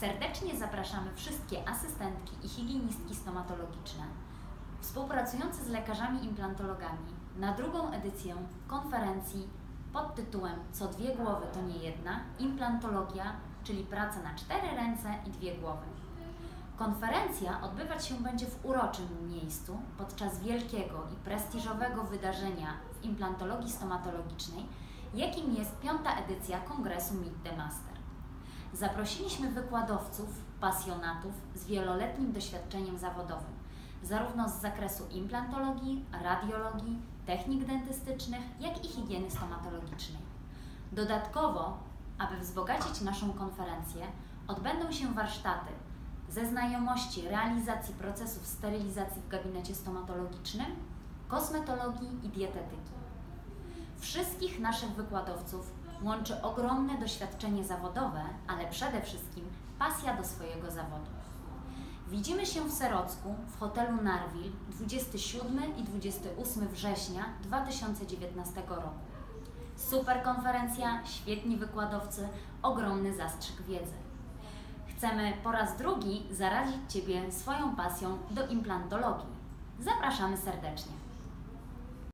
Serdecznie zapraszamy wszystkie asystentki i higienistki stomatologiczne współpracujące z lekarzami implantologami na drugą edycję konferencji pod tytułem Co dwie głowy to nie jedna implantologia, czyli praca na cztery ręce i dwie głowy. Konferencja odbywać się będzie w uroczym miejscu podczas wielkiego i prestiżowego wydarzenia w implantologii stomatologicznej, jakim jest piąta edycja kongresu Meet the Master. Zaprosiliśmy wykładowców, pasjonatów z wieloletnim doświadczeniem zawodowym, zarówno z zakresu implantologii, radiologii, technik dentystycznych, jak i higieny stomatologicznej. Dodatkowo, aby wzbogacić naszą konferencję, odbędą się warsztaty ze znajomości realizacji procesów sterylizacji w gabinecie stomatologicznym, kosmetologii i dietetyki. Wszystkich naszych wykładowców łączy ogromne doświadczenie zawodowe, ale przede wszystkim pasja do swojego zawodu. Widzimy się w Serocku w hotelu Narwil 27 i 28 września 2019 roku. Super konferencja, świetni wykładowcy, ogromny zastrzyk wiedzy. Chcemy po raz drugi zarazić Ciebie swoją pasją do implantologii. Zapraszamy serdecznie.